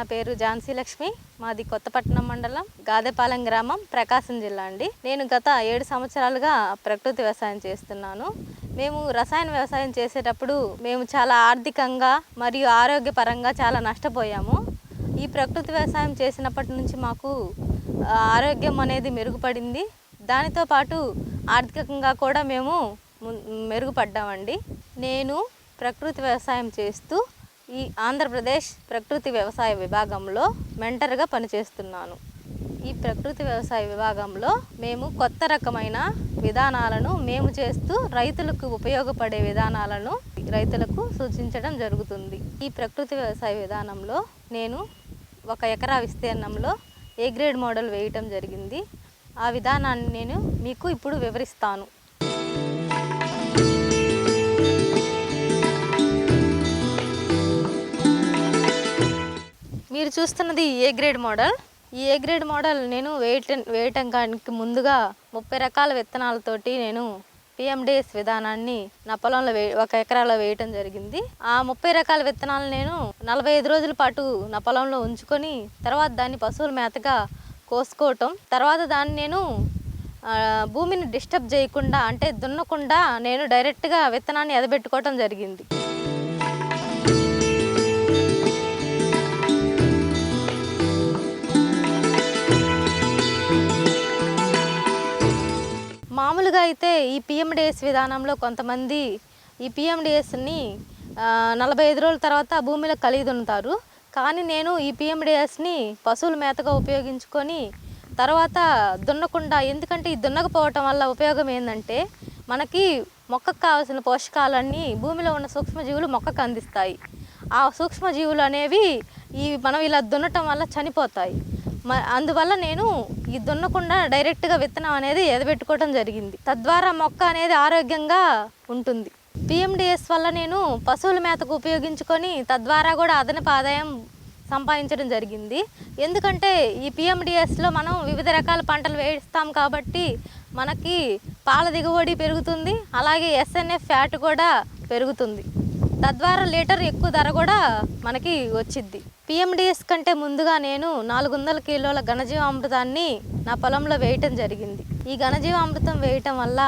నా పేరు ఝాన్సీ లక్ష్మి. మాది కొత్తపట్నం మండలం గాదెపాలెం గ్రామం ప్రకాశం జిల్లా అండి. నేను గత ఏడు సంవత్సరాలుగా ప్రకృతి వ్యవసాయం చేస్తున్నాను. మేము రసాయన వ్యవసాయం చేసేటప్పుడు మేము చాలా ఆర్థికంగా మరియు ఆరోగ్యపరంగా చాలా నష్టపోయాము. ఈ ప్రకృతి వ్యవసాయం చేసినప్పటి నుంచి మాకు ఆరోగ్యం అనేది మెరుగుపడింది. దానితో పాటు ఆర్థికంగా కూడా మేము ము- మెరుగుపడ్డామండి. నేను ప్రకృతి వ్యవసాయం చేస్తూ ఈ ఆంధ్రప్రదేశ్ ప్రకృతి వ్యవసాయ విభాగంలో మెంటర్గా పనిచేస్తున్నాను. ఈ ప్రకృతి వ్యవసాయ విభాగంలో మేము కొత్త రకమైన విధానాలను మేము చేస్తూ రైతులకు ఉపయోగపడే విధానాలను రైతులకు సూచించడం జరుగుతుంది. ఈ ప్రకృతి వ్యవసాయ విధానంలో నేను ఒక ఎకరా విస్తీర్ణంలో ఏ గ్రేడ్ మోడల్ వేయటం జరిగింది. ఆ విధానాన్ని నేను మీకు ఇప్పుడు వివరిస్తాను. మీరు చూస్తున్నది ఏ గ్రేడ్ మోడల్? ఈ ఏ గ్రేడ్ మోడల్ నేను వేయటం వేయటానికి ముందుగా ముప్పై రకాల విత్తనాలతోటి నేను పిఎండిఎస్ విధానాన్ని నా పొలంలో వే ఒక ఎకరాలో వేయటం జరిగింది. ఆ ముప్పై రకాల విత్తనాలు నేను నలభై ఐదు రోజుల పాటు నా పొలంలో ఉంచుకొని తర్వాత దాన్ని పశువుల మేతగా కోసుకోవటం తర్వాత దాన్ని నేను భూమిని డిస్టర్బ్ చేయకుండా అంటే దున్నకుండా నేను డైరెక్ట్గా విత్తనాన్ని ఎదబెట్టుకోవటం జరిగింది. మామూలుగా అయితే ఈ పిఎండిఎస్ విధానంలో కొంతమంది ఈ పిఎండిఎస్ని నలభై ఐదు రోజుల తర్వాత భూమిలో కలిగి దున్నుతారు కానీ నేను ఈ పిఎండిఎస్ని పశువుల మేతగా ఉపయోగించుకొని తర్వాత దున్నకుండా ఎందుకంటే ఈ దున్నకపోవటం వల్ల ఉపయోగం ఏంటంటే మనకి మొక్కకు కావాల్సిన పోషకాలన్నీ భూమిలో ఉన్న సూక్ష్మజీవులు మొక్కకు అందిస్తాయి. ఆ సూక్ష్మజీవులు అనేవి ఈ మనం ఇలా దున్నటం వల్ల చనిపోతాయి. అందువల్ల నేను ఈ దున్నకుండా డైరెక్ట్గా విత్తనం అనేది ఎదబెట్టుకోవడం జరిగింది. తద్వారా మొక్క అనేది ఆరోగ్యంగా ఉంటుంది. పిఎండిఎస్ వల్ల నేను పశువుల మేతకు ఉపయోగించుకొని తద్వారా కూడా అదనపు ఆదాయం సంపాదించడం జరిగింది. ఎందుకంటే ఈ పిఎండిఎస్లో మనం వివిధ రకాల పంటలు వేయిస్తాం కాబట్టి మనకి పాల దిగుబడి పెరుగుతుంది అలాగే ఎస్ఎన్ఎఫ్ ఫ్యాట్ కూడా పెరుగుతుంది. తద్వారా లీటర్ ఎక్కువ ధర కూడా మనకి వచ్చిద్ది. పిఎండిఎస్ కంటే ముందుగా నేను నాలుగు వందల కిలోల ఘనజీవామృతాన్ని నా పొలంలో వేయటం జరిగింది. ఈ ఘనజీవామృతం వేయటం వల్ల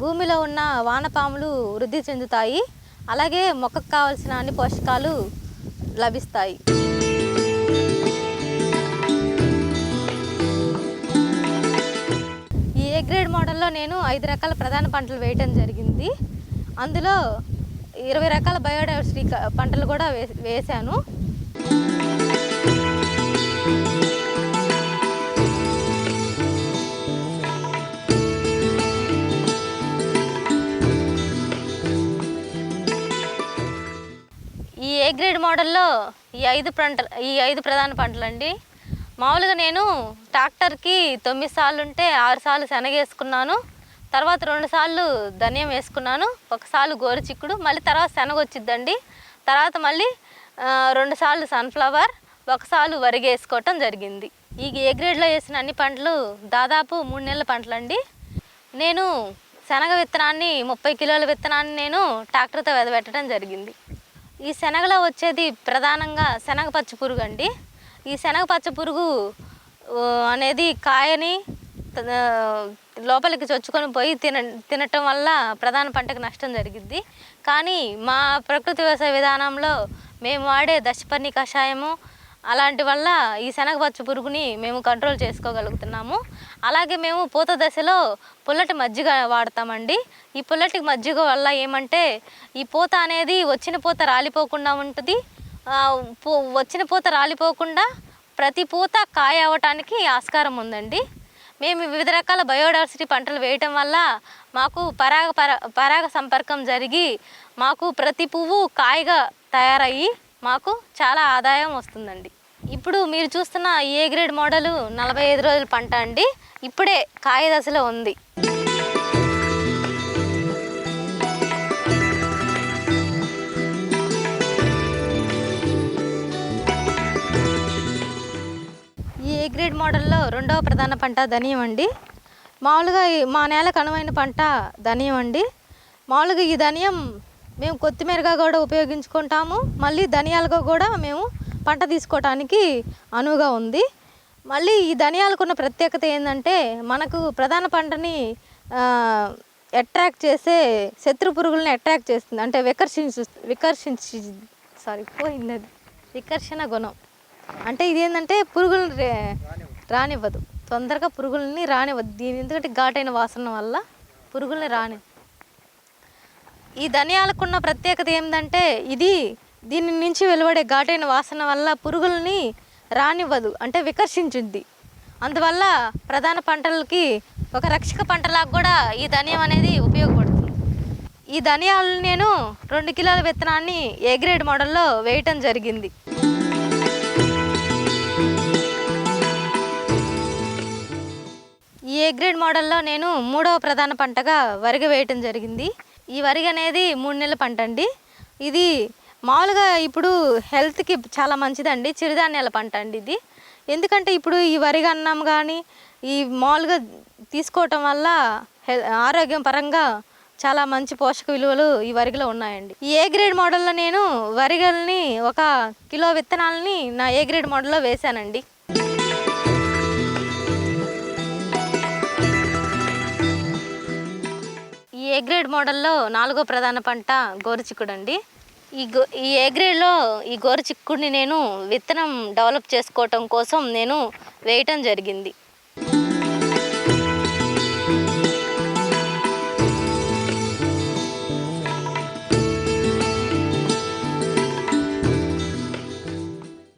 భూమిలో ఉన్న వానపాములు వృద్ధి చెందుతాయి. అలాగే మొక్కకు కావలసిన అన్ని పోషకాలు లభిస్తాయి. ఈ ఏ గ్రేడ్ మోడల్లో నేను ఐదు రకాల ప్రధాన పంటలు వేయటం జరిగింది. అందులో ఇరవై రకాల బయోడైవర్సిటీ పంటలు కూడా వే ఏ గ్రేడ్ మోడల్లో ఈ ఐదు పంటలు ఈ ఐదు ప్రధాన పంటలు అండి మామూలుగా నేను ట్రాక్టర్కి తొమ్మిది సార్లు ఉంటే ఆరు సార్లు శనగ వేసుకున్నాను తర్వాత రెండు సార్లు ధనియం వేసుకున్నాను. ఒకసారి గోరు చిక్కుడు మళ్ళీ తర్వాత శనగ వచ్చిద్దండి తర్వాత మళ్ళీ రెండు సార్లు సన్ఫ్లవర్ ఒకసారి వరిగేసుకోవటం జరిగింది. ఈ ఏ గ్రేడ్లో వేసిన అన్ని పంటలు దాదాపు మూడు నెలల పంటలు అండి నేను శనగ విత్తనాన్ని ముప్పై కిలోల విత్తనాన్ని నేను ట్రాక్టర్తో వెదబెట్టడం జరిగింది. ఈ శనగలో వచ్చేది ప్రధానంగా శనగపచ్చ పురుగు అండి. ఈ శనగ పచ్చ పురుగు అనేది కాయని లోపలికి చొచ్చుకొని పోయి తిన తినటం వల్ల ప్రధాన పంటకు నష్టం జరిగిద్ది. కానీ మా ప్రకృతి వ్యవసాయ విధానంలో మేము వాడే దశపర్ణి కషాయము అలాంటి వల్ల ఈ శనగపచ్చ పురుగుని మేము కంట్రోల్ చేసుకోగలుగుతున్నాము. అలాగే మేము పూత దశలో పుల్లటి మజ్జిగ వాడతామండి. ఈ పుల్లటి మజ్జిగ వల్ల ఏమంటే ఈ పూత అనేది వచ్చిన పూత రాలిపోకుండా ఉంటుంది. పూ- వచ్చిన పూత రాలిపోకుండా ప్రతి పూత కాయ అవ్వటానికి ఆస్కారం ఉందండి. మేము వివిధ రకాల బయోడైవర్సిటీ పంటలు వేయటం వల్ల మాకు పరాగ పర పరాగ సంపర్కం జరిగి మాకు ప్రతి పువ్వు కాయగా తయారయ్యి మాకు చాలా ఆదాయం వస్తుందండి. ఇప్పుడు మీరు చూస్తున్న ఏ గ్రేడ్ మోడలు నలభై ఐదు రోజుల పంట అండి? ఇప్పుడే కాయ దశలో ఉంది. ఈ ఏ గ్రేడ్ మోడల్లో రెండవ ప్రధాన పంట ధనియం అండి? మామూలుగా మా నేలకు అనువైన పంట ధనియం అండి. మామూలుగా ఈ ధనియం మేము కొత్తిమీరగా కూడా ఉపయోగించుకుంటాము. మళ్ళీ ధనియాలుగా కూడా మేము పంట తీసుకోవటానికి అనువుగా ఉంది. మళ్ళీ ఈ ధనియాలకు ఉన్న ప్రత్యేకత ఏంటంటే మనకు ప్రధాన పంటని అట్రాక్ట్ చేసే శత్రు పురుగుల్ని అట్రాక్ట్ చేస్తుంది. అంటే వికర్షించు వికర్షించి సారీ పోయింది అది వికర్షణ గుణం. అంటే ఇది ఏంటంటే పురుగులను రే- రానివ్వదు. తొందరగా పురుగుల్ని రానివ్వదు. దీని ఎందుకంటే ఘాటైన వాసన వల్ల పురుగుల్ని రాని ఈ ధనియాలకున్న ప్రత్యేకత ఏంటంటే ఇది దీని నుంచి వెలువడే ఘాటైన వాసన వల్ల పురుగుల్ని రానివ్వదు అంటే వికర్షించుద్ది. అందువల్ల ప్రధాన పంటలకి ఒక రక్షక పంటలాగా కూడా ఈ ధనియం అనేది ఉపయోగపడుతుంది. ఈ ధనియాలను నేను రెండు కిలోల విత్తనాన్ని ఏ గ్రేడ్ మోడల్లో వేయటం జరిగింది. ఈ ఏ గ్రేడ్ మోడల్లో నేను మూడవ ప్రధాన పంటగా వరిగ వేయటం జరిగింది. ఈ వరిగ అనేది మూడు నెలల పంట అండి. ఇది మామూలుగా ఇప్పుడు హెల్త్కి చాలా మంచిదండి. చిరుధాన్యాల పంట అండి ఇది. ఎందుకంటే ఇప్పుడు ఈ వరి అన్నం కానీ ఈ మామూలుగా తీసుకోవటం వల్ల హెల్ ఆరోగ్యం పరంగా చాలా మంచి పోషక విలువలు ఈ వరిగలో ఉన్నాయండి. ఈ ఏ గ్రేడ్ మోడల్లో నేను వరిగల్ని ఒక కిలో విత్తనాలని నా ఏ గ్రేడ్ మోడల్లో వేశానండి. ఈ ఏ గ్రేడ్ మోడల్లో నాలుగో ప్రధాన పంట గోరుచిక్కుడు అండి ఈ గో ఈ ఏ ఈ ఈ గోరుచిక్కుడిని నేను విత్తనం డెవలప్ చేసుకోవటం కోసం నేను వేయటం జరిగింది.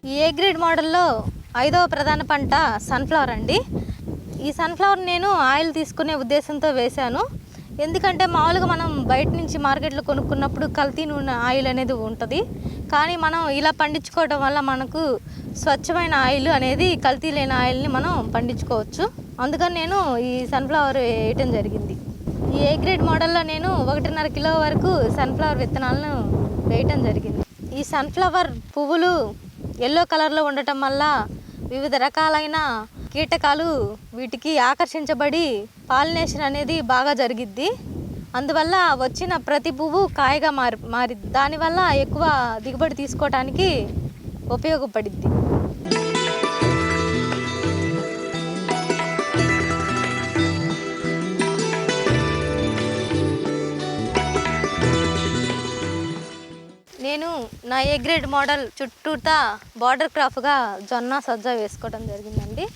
ఈ ఏ గ్రేడ్ మోడల్లో ఐదవ ప్రధాన పంట సన్ఫ్లవర్ అండి. ఈ సన్ఫ్లవర్ నేను ఆయిల్ తీసుకునే ఉద్దేశంతో వేశాను. ఎందుకంటే మామూలుగా మనం బయట నుంచి మార్కెట్లో కొనుక్కున్నప్పుడు కల్తీ నూనె ఆయిల్ అనేది ఉంటుంది. కానీ మనం ఇలా పండించుకోవడం వల్ల మనకు స్వచ్ఛమైన ఆయిల్ అనేది కల్తీ లేని ఆయిల్ని మనం పండించుకోవచ్చు. అందుకని నేను ఈ సన్ఫ్లవర్ వేయటం జరిగింది. ఈ ఏ గ్రేడ్ మోడల్లో నేను ఒకటిన్నర కిలో వరకు సన్ఫ్లవర్ విత్తనాలను వేయటం జరిగింది. ఈ సన్ఫ్లవర్ పువ్వులు ఎల్లో కలర్లో ఉండటం వల్ల వివిధ రకాలైన కీటకాలు వీటికి ఆకర్షించబడి పాలినేషన్ అనేది బాగా జరిగిద్ది. అందువల్ల వచ్చిన ప్రతి పువ్వు కాయగా మారి మారి దానివల్ల ఎక్కువ దిగుబడి తీసుకోవటానికి ఉపయోగపడిద్ది. నేను నా ఏ గ్రేడ్ మోడల్ చుట్టూతా బార్డర్ క్రాఫ్గా జొన్న సజ్జ వేసుకోవడం జరిగిందండి.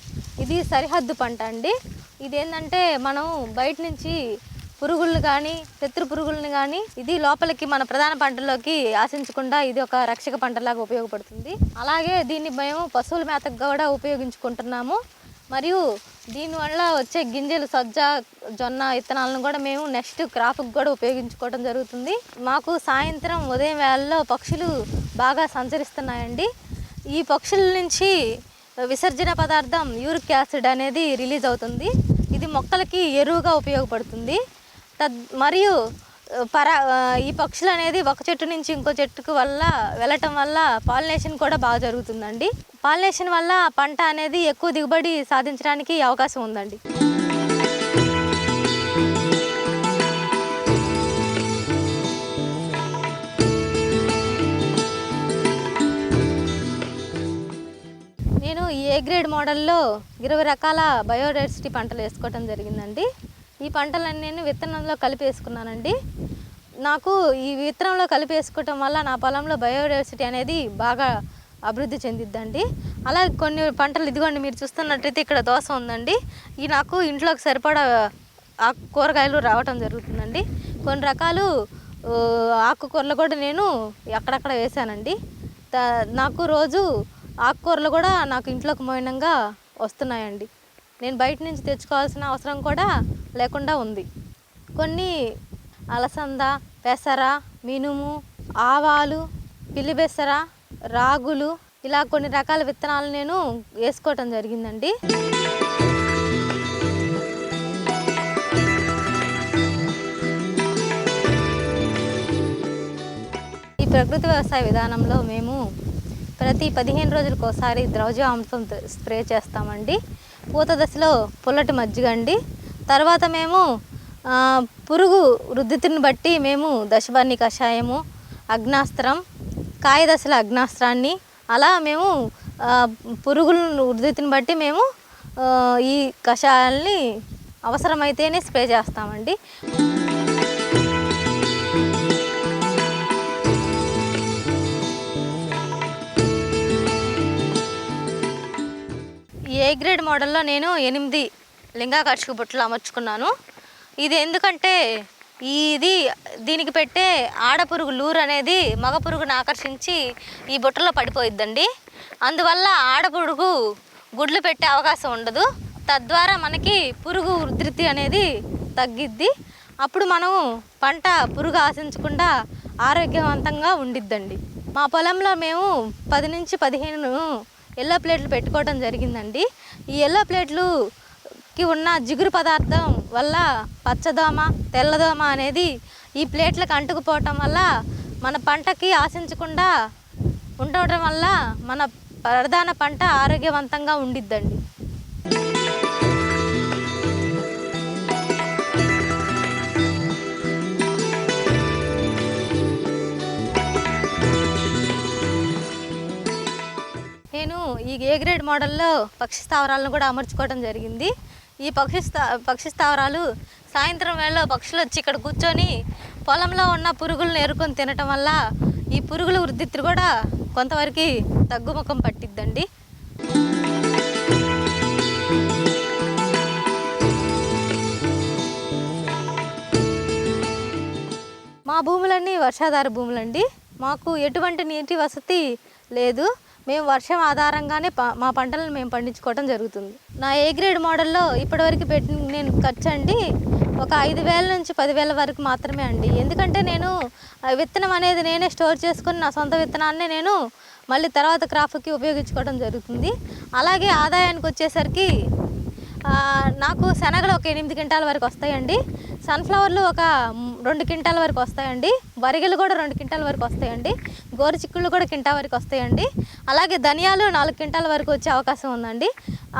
ఇది సరిహద్దు పంట అండి. ఇదేంటంటే మనం బయట నుంచి పురుగులను కానీ శత్రు పురుగుల్ని కానీ ఇది లోపలికి మన ప్రధాన పంటలోకి ఆశించకుండా ఇది ఒక రక్షక పంటలాగా ఉపయోగపడుతుంది. అలాగే దీన్ని మేము పశువుల మేతకు కూడా ఉపయోగించుకుంటున్నాము. మరియు దీనివల్ల వచ్చే గింజలు సజ్జ జొన్న విత్తనాలను కూడా మేము నెక్స్ట్ క్రాప్కి కూడా ఉపయోగించుకోవడం జరుగుతుంది. మాకు సాయంత్రం ఉదయం వేళల్లో పక్షులు బాగా సంచరిస్తున్నాయండి. ఈ పక్షుల నుంచి విసర్జన పదార్థం యూరిక్ యాసిడ్ అనేది రిలీజ్ అవుతుంది. ఇది మొక్కలకి ఎరువుగా ఉపయోగపడుతుంది. తద్ మరియు పరా పర ఈ పక్షులు అనేది ఒక చెట్టు నుంచి ఇంకో చెట్టుకు వల్ల వెళ్ళటం వల్ల పాలినేషన్ కూడా బాగా జరుగుతుందండి. పాలినేషన్ వల్ల పంట అనేది ఎక్కువ దిగుబడి సాధించడానికి అవకాశం ఉందండి. నేను ఈ ఏ గ్రేడ్ మోడల్లో ఇరవై రకాల బయోడైవర్సిటీ పంటలు వేసుకోవటం జరిగిందండి. ఈ పంటలన్నీ నేను విత్తనంలో కలిపి వేసుకున్నానండి నాకు ఈ విత్తనంలో కలిపి వేసుకోవటం వల్ల నా పొలంలో బయోడైవర్సిటీ అనేది బాగా అభివృద్ధి చెందిద్దండి. అలా కొన్ని పంటలు ఇదిగోండి మీరు చూస్తున్నట్టయితే ఇక్కడ దోశ ఉందండి. ఈ నాకు ఇంట్లోకి సరిపడా ఆకు కూరగాయలు రావటం జరుగుతుందండి. కొన్ని రకాలు ఆకుకూరలు కూడా నేను అక్కడక్కడ వేసానండి త- నాకు రోజు ఆకుకూరలు కూడా నాకు ఇంట్లోకి మోయినంగా వస్తున్నాయండి. నేను బయట నుంచి తెచ్చుకోవాల్సిన అవసరం కూడా లేకుండా ఉంది. కొన్ని అలసంద పెసర మినుము ఆవాలు పిల్లిబెసర రాగులు ఇలా కొన్ని రకాల విత్తనాలు నేను వేసుకోవటం జరిగిందండి. ఈ ప్రకృతి వ్యవసాయ విధానంలో మేము ప్రతి పదిహేను రోజులకు ఒకసారి అంశం స్ప్రే చేస్తామండి. పూత దశలో పుల్లటి మజ్జిగ అండి. తర్వాత మేము పురుగు వృద్ధితిని బట్టి మేము దశవర్ణి కషాయము అగ్నాస్త్రం కాయ దశల అగ్నాస్త్రాన్ని అలా మేము పురుగుల వృద్ధితిని బట్టి మేము ఈ కషాయాల్ని అవసరమైతేనే స్ప్రే చేస్తామండి. ఏ గ్రేడ్ మోడల్లో నేను ఎనిమిది లింగాకర్షక బుట్టలు అమర్చుకున్నాను. ఇది ఎందుకంటే ఇది దీనికి పెట్టే ఆడపురుగు లూర్ అనేది మగ పురుగును ఆకర్షించి ఈ బుట్టలో పడిపోయిద్దండి. అందువల్ల ఆడపురుగు గుడ్లు పెట్టే అవకాశం ఉండదు. తద్వారా మనకి పురుగు ఉధృతి అనేది తగ్గిద్ది. అప్పుడు మనం పంట పురుగు ఆశించకుండా ఆరోగ్యవంతంగా ఉండిద్దండి. మా పొలంలో మేము పది నుంచి పదిహేను ఎల్లో ప్లేట్లు పెట్టుకోవడం జరిగిందండి. ఈ ఎల్లో ప్లేట్లుకి ఉన్న జిగురు పదార్థం వల్ల పచ్చదోమ తెల్లదోమ అనేది ఈ ప్లేట్లకు అంటుకుపోవటం వల్ల మన పంటకి ఆశించకుండా ఉండటం వల్ల మన ప్రధాన పంట ఆరోగ్యవంతంగా ఉండిద్దండి. గ్రేడ్ మోడల్లో పక్షి స్థావరాలను కూడా అమర్చుకోవడం జరిగింది. ఈ పక్షి స్థా పక్షి స్థావరాలు సాయంత్రం వేళ పక్షులు వచ్చి ఇక్కడ కూర్చొని పొలంలో ఉన్న పురుగులను ఏరుకొని తినటం వల్ల ఈ పురుగుల వృద్ధి కూడా కొంతవరకు తగ్గుముఖం పట్టిద్దండి. మా భూములన్నీ వర్షాధార భూములండి. మాకు ఎటువంటి నీటి వసతి లేదు. మేము వర్షం ఆధారంగానే మా పంటలను మేము పండించుకోవడం జరుగుతుంది. నా ఏ గ్రేడ్ మోడల్లో ఇప్పటివరకు పెట్టిన నేను ఖర్చు అండి ఒక ఐదు వేల నుంచి పదివేల వరకు మాత్రమే అండి. ఎందుకంటే నేను విత్తనం అనేది నేనే స్టోర్ చేసుకుని నా సొంత విత్తనాన్ని నేను మళ్ళీ తర్వాత క్రాప్కి ఉపయోగించుకోవడం జరుగుతుంది. అలాగే ఆదాయానికి వచ్చేసరికి నాకు శనగలు ఒక ఎనిమిది క్వింటాల వరకు వస్తాయండి. సన్ఫ్లవర్లు ఒక రెండు క్వింటాల వరకు వస్తాయండి. వరిగలు కూడా రెండు క్వింటాల వరకు వస్తాయండి. గోరు చిక్కుళ్ళు కూడా క్వింటా వరకు వస్తాయండి. అలాగే ధనియాలు నాలుగు క్వింటాల వరకు వచ్చే అవకాశం ఉందండి.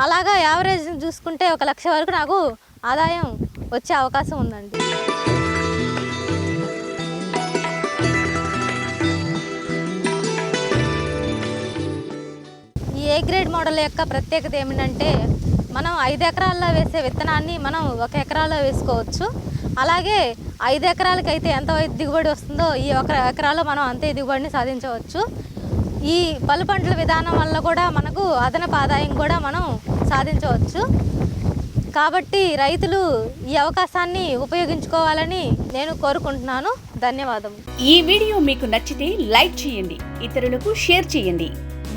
అలాగా యావరేజ్ చూసుకుంటే ఒక లక్ష వరకు నాకు ఆదాయం వచ్చే అవకాశం ఉందండి. ఈ ఏ గ్రేడ్ మోడల్ యొక్క ప్రత్యేకత ఏమిటంటే మనం ఐదు ఎకరాల్లో వేసే విత్తనాన్ని మనం ఒక ఎకరాలో వేసుకోవచ్చు. అలాగే ఐదు ఎకరాలకి అయితే ఎంత దిగుబడి వస్తుందో ఈ ఒక ఎకరాలో మనం అంతే దిగుబడిని సాధించవచ్చు. ఈ పలు పంటల విధానం వల్ల కూడా మనకు అదనపు ఆదాయం కూడా మనం సాధించవచ్చు. కాబట్టి రైతులు ఈ అవకాశాన్ని ఉపయోగించుకోవాలని నేను కోరుకుంటున్నాను. ధన్యవాదములు. ఈ వీడియో మీకు నచ్చితే లైక్ చేయండి ఇతరులకు షేర్ చేయండి.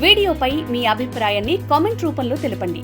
వీడియోపై మీ అభిప్రాయాన్ని కామెంట్ రూపంలో తెలపండి.